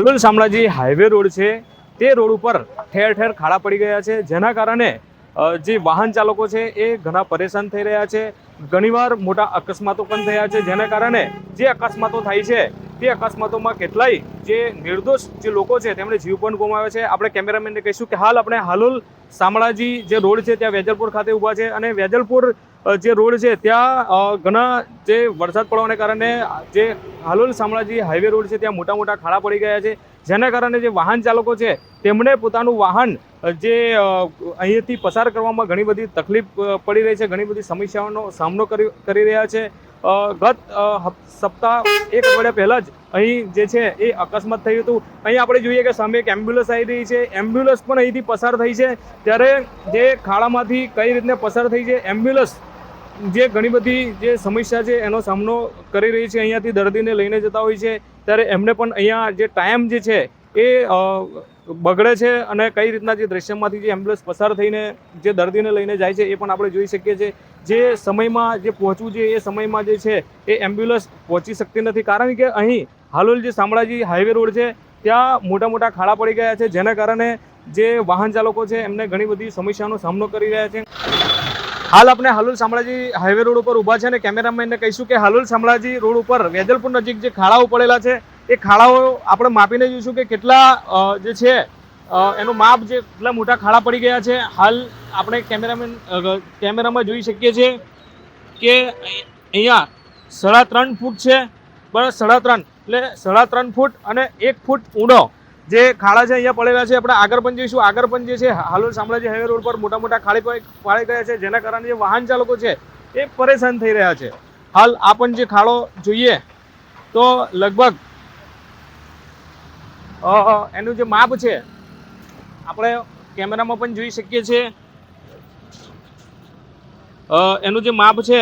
અલવલ Shamlaji highway road છે. તે road ઉપર ઠેર ઠેર ખાડા પડી ગયા છે. જેના કારણે જે વાહન ચાલકો છે એ ઘણા પરેશાન થઈ રહ્યા છે. ઘણીવાર મોટા અકસ્માતો પણ થયા છે. જેના કારણે જે અકસ્માતો થાય છે, તે અકસ્માતોમાં કેટલાય જે નિર્દોષ જે લોકો છે, તેમણે જીવ પણ ગુમાવ્યા છે. આપણે કેમેરામેનને કહીશું કે હાલ આપણે હાલોલ શામળાજી જે રોડ છે, ત્યાં વેજલપુર ખાતે ઊભા છે અને વેજલપુર જે રોડ છે, ત્યાં ઘણા જે વરસાદ પડવાને કારણે જે હાલોલ શામળાજી હાઈવે રોડ છે, ત્યાં મોટા મોટા ખાડા પડી ગયા છે. જેના કારણે જે વાહન ચાલકો છે તેમણે પોતાનું વાહન જે અહીંથી પસાર કરવામાં ઘણી બધી તકલીફ પડી રહી છે, ઘણી બધી સમસ્યાઓનો સામનો કરી રહ્યા છે. ગત સપ્તાહ, એક અઠવાડિયા પહેલાં જ અહીં જે છે, એ અકસ્માત થયું હતું. અહીં આપણે જોઈએ કે સામે એક એમ્બ્યુલન્સ આવી રહી છે. એમ્બ્યુલન્સ પણ અહીંથી પસાર થઈ છે. ત્યારે જે ખાડામાંથી કઈ રીતને પસાર થઈ છે, એમ્બ્યુલન્સ જે ઘણી બધી જે સમસ્યા છે, એનો સામનો કરી રહી છે, અહીંયાથી દર્દીને લઈને જતા હોય છે, ત્યારે એમને પણ અહીંયા જે ટાઈમ જે છે, એ બગડે છે અને કઈ રીતના જે દ્રશ્યમાંથી જે એમ્બ્યુલન્સ પસાર થઈને જે દર્દીને લઈને જાય છે, એ પણ આપણે જોઈ શકીએ છીએ. જે સમયમાં જે પહોંચવું છે, એ સમયમાં જે છે, એ એમ્બ્યુલન્સ પહોંચી શકતી નથી. કારણ કે અહીં હાલોલ જે શામળાજી હાઈવે રોડ છે, ત્યાં મોટા મોટા ખાડા પડી ગયા છે, જેના કારણે જે વાહન ચાલકો છે, એમને ઘણી બધી સમસ્યાનો સામનો કરી રહ્યા છે. હાલ આપણે હાલુલ શામળાજી હાઈવે રોડ ઉપર ઊભા છે અને કેમેરામેનને કહીશું કે હાલુલ શામળાજી રોડ ઉપર વેજલપુર નજીક જે ખાડાઓ પડેલા છે, એ ખાડાઓ આપણે માપીને જોઈશું કે કેટલા જે છે એનું માપ જે કેટલા મોટા ખાડા પડી ગયા છે. હાલ આપણે કેમેરામેન કેમેરામાં જોઈ શકીએ છીએ કે અહીં- અહીંયા સાડા ત્રણ ફૂટ છે, બરાબર સાડા ત્રણ, એટલે સાડા ત્રણ ફૂટ અને એક ફૂટ ઊંડો જે ખાડા છે અહીંયા પડેલા છે, આપણે આગળ પણ જઈશું આગળ પણ જે છે, હાલોલ શામળાજી હાઈવે રોડ પર મોટા મોટા ખાડી પાડી ગયા છે, જેના કારણે જે વાહન ચાલકો છે, એ પરેશાન થઈ રહ્યા છે. હાલ આ જે ખાડો જોઈએ, તો લગભગ એનું જે માપ છે, આપણે કેમેરામાં પણ જોઈ શકીએ છીએ. એનું જે માપ છે,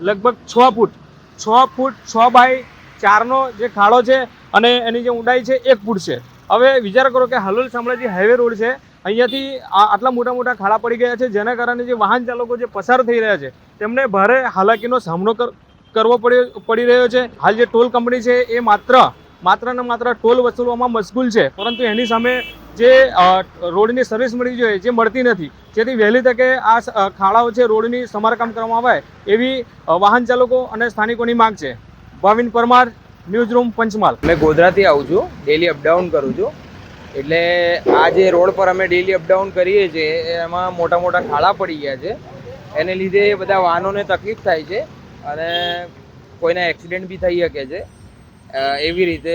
લગભગ છ ફૂટ. છ ફૂટ છ બાય ચારનો જે ખાડો છે, અને એની જે ઊંડાઈ છે, એક ફૂટ છે. હવે વિચાર કરો કે હાલોલ શામળાજી હાઈવે રોડ છે, અહીંયાથી આટલા મોટા મોટા ખાડા પડી ગયા છે, જેના કારણે જે વાહન ચાલકો જે પસાર થઈ રહ્યા છે, તેમને ભારે હાલાકીનો સામનો કર- કરવો પડ્યો, પડી રહ્યો છે. હાલ જે ટોલ કંપની છે, એ માત્ર માત્ર ને માત્ર ટોલ વસૂલવામાં મશગુલ છે, પરંતુ એની સામે જે રોડની સર્વિસ મળવી જોઈએ, જે મળતી નથી, જેથી વહેલી તકે આ ખાડાઓ છે, રોડની સમારકામ કરવામાં આવે, એવી વાહન ચાલકો અને સ્થાનિકોની માંગ છે. Bhavin Parmar news room Panchmahal. મેં ગોધરાથી આવું છું ડેલી અપડાઉન કરું છું. એટલે આ જે રોડ પર અમે ડેલી અપડાઉન કરીએ છીએ એમાં મોટા મોટા ખાડા પડી ગયા છે. એને લીધે બધા વાહનોને તકલીફ થાય છે અને કોઈને એક્સિડન્ટ બી થઈ શકે છે. એવી રીતે